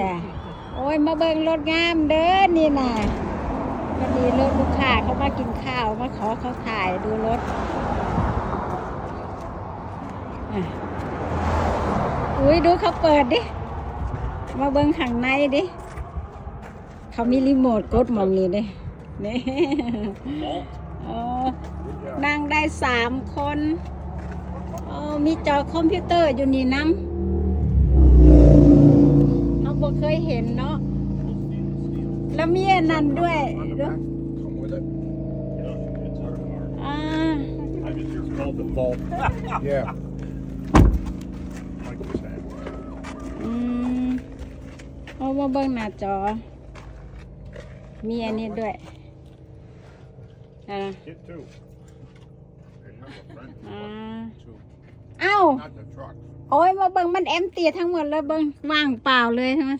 ี่ยโอ้ยมาเบิ่งรถงามเด้อนี่นะพอดีรถลูกค้าเขามากินข้าวมาขอเขาถ่ายดูรถอุ้ยดูเขาเปิดดิมาเบิ้งข้างในดิเขามีรีโมทกดมองนี้ดินี่นั่งได้สามคนมีจอคอมพิวเตอร์อยู่นี่น้ำบเคยเห็นเนาะแล้วมีนั่นด้วยเนาะเอามาเบิ้งหน้าจอ มีอันนี้ด้วยอ่าอ้าวโอ้ยมาเบิงมันแอมเตียทั้งหมดเลยเบิงว่างเปล่าเลยใช่ไหม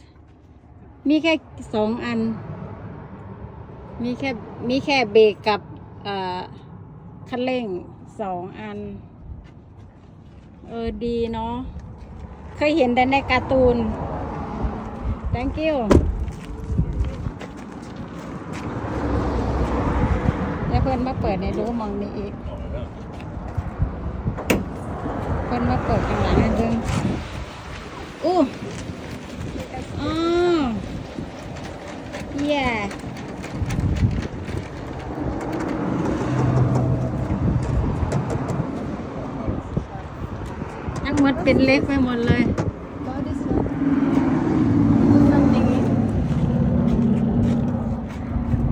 มีแค่สองอัน มีแค่มีแค่เบรกกับเอ่อคันเร่งสองอัน เออดีเนาะเคยเห็นแต่ในการ์ตูน thank you แล้วเพื่อนมาเปิดในรู้มองนี้อีกคนมาเกดกันหลายเึืองอู้อ๋อ y ย่ทั้งหมดเป็นเล็กไปหมดเลย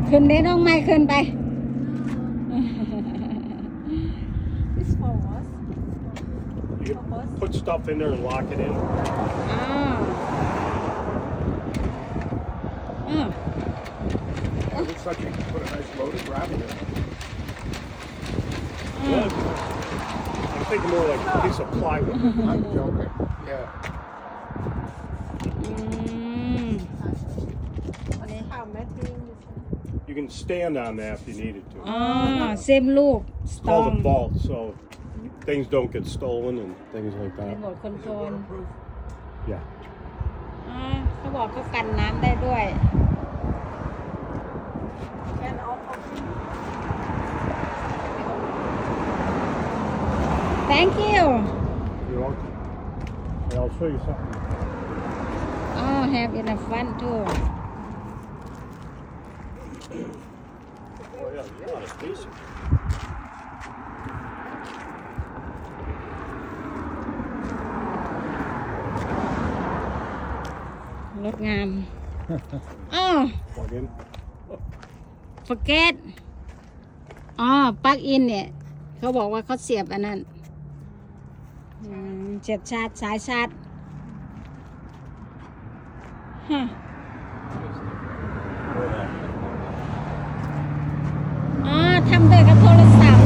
ขึ้นได้ต้องไม่ขึ้นไป stuff in there and lock it in. Ah. Mm. looks like you can put a nice loaded rabbit in Mm. I'm thinking more like a piece of plywood. I'm joking. Yeah. Mm. You can stand on that if you needed to. Ah, same loop. It's called a vault, so things don't get stolen and things like มี that. หมดคนโจร Yeah. อ่าเขาบอกเขากันน้ำได้ด้วย thank you You're welcome. I'll show you something. oh having a fun tour. Oh yeah, there's a lot of รถงามอ๋อฟเกตอ๋อปลักอินเนี่ย เขาบอกว่าเขาเสียบอันนั้นเสียบชาร์จสายชาร์จอ๋อทำโดยกับโทรศัพท์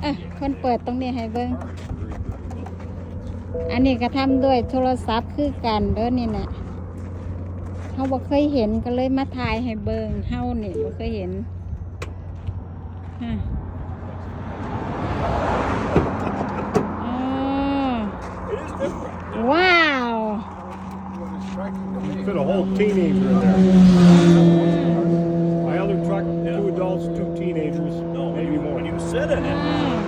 เออคนเปิดตรงนี้ให้เบิ้งอันนี้ก็ทำด้วยโทรศัพท์คือกันเด้อนี่นะเขาบอกเคยเห็นก็เลยมาถ่ายให้เบิงเท่าเนี่ยเคยเห็นว้าวเ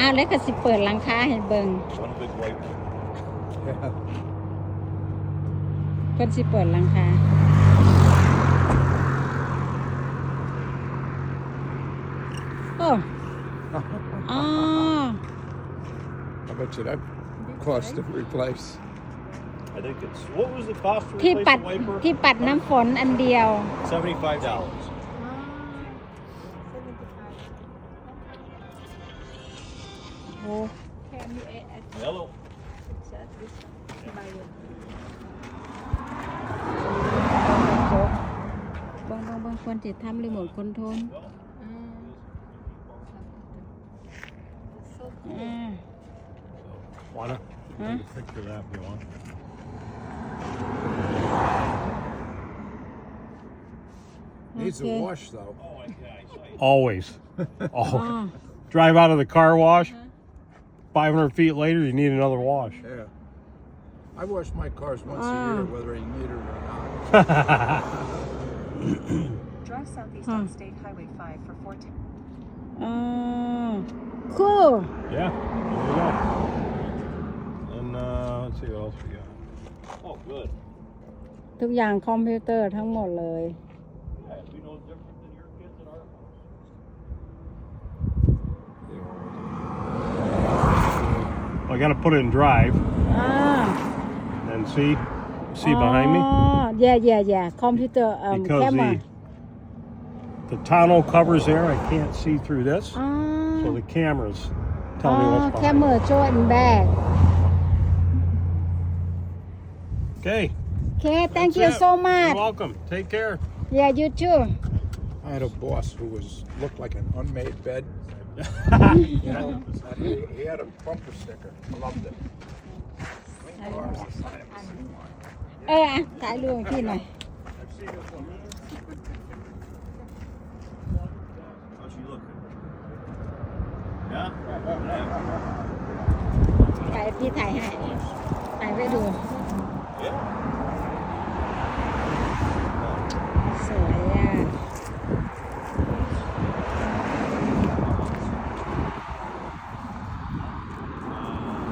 ้าวแล้วก็สิเปิดหลังคาให้เบิง่งเพิ่นสิเปิดหลังคาโอ้อ้ที่ปัดที่ปัดน้ำฝนอันเดียว75 dollars Oh. Can you Hello. It's at this quan chỉ thăm lên một con thôn. À. Ah. Wanna? Huh? Take picture of that if you want. Needs a wash though. Oh, Always. Always. Ah. Drive out of the car wash. 500 feet later, you need another wash. Yeah. I wash my cars once a year, ah. whether I need it or not. Drive southeast hmm. on State Highway 5 for 410. Uh, cool. Yeah, there you go. And uh, let's see what else we got. Oh, good. ทุกอย่างคอมพิวเตอร์ทั้งหมดเลย I got to put it in drive. Ah. And see, see behind me? Ah, yeah, yeah, yeah. Computer um, because camera. The, the tonneau covers there. I can't see through this. Ah. So the cameras tell me ah, what's behind. Camera showing back. Okay. Okay, thank That's you it. so much. You're welcome. Take care. Yeah, you too. I had a boss who was looked like an unmade bed he, he had a bumper sticker. I loved it. เอออะถ่ายรูปให้พี่หน่อย I've seen this one. How's she looking? Yeah? ถ่ายพี่ถ่ายให้ถ่ายไว้ดู Yeah.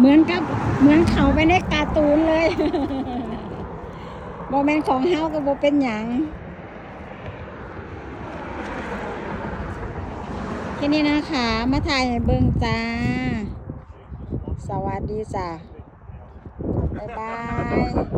มือนกับเหมือนเขาไปในการ์ตูนเลยบอแมนของเฮากับบอเป็นอย่างแค่นี้นะคะมาถ่ายเบิ่งจ้า สวัสดีจ้าบ๊ายบาย